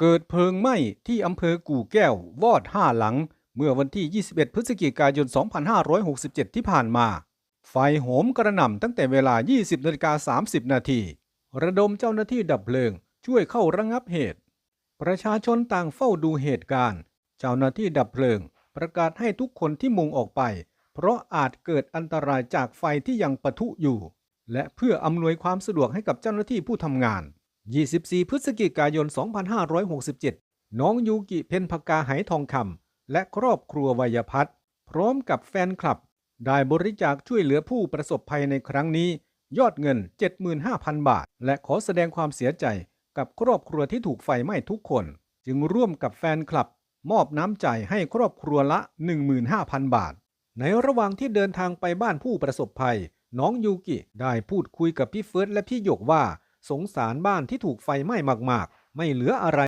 เกิดเพลิงไหม้ที่อำเภอกู่แก้ว วอดห้าหลัง เมื่อวันที่ 21 พฤศจิกายน 2567 ที่ผ่านมา ไฟโหมกระหน่ำตั้งแต่เวลา 20นาฬิกา30 นาที ระดมเจ้าหน้าที่ดับเพลิง ช่วยเข้าระงับเหตุ ประชาชนต่างเฝ้าดูเหตุการณ์ เจ้าหน้าที่ดับเพลิง ประกาศให้ทุกคนที่มุงออกไป เพราะอาจเกิดอันตรายจากไฟที่ยังปะทุอยู่ และเพื่ออำนวยความสะดวกให้กับเจ้าหน้าที่ผู้ทำงาน 24 พฤศจิกายน 2567 น้องยูกิเพนพกาไหทองคำและครอบครัววัยพัฒน์พร้อมกับแฟนคลับ ได้บริจาคช่วยเหลือผู้ประสบภัยในครั้งนี้ ยอดเงิน 75,000 บาท และขอแสดงความเสียใจกับครอบครัวที่ถูกไฟไหม้ทุกคน จึงร่วมกับแฟนคลับ มอบน้ำใจให้ครอบครัวละ 15,000 บาท ในระหว่างที่เดินทางไปบ้านผู้ประสบภัย น้องยูกิได้พูดคุยกับพี่เฟิร์สและพี่หยกว่า สงสารบ้านที่ถูกไฟไหม้มากๆ ไม่เหลืออะไร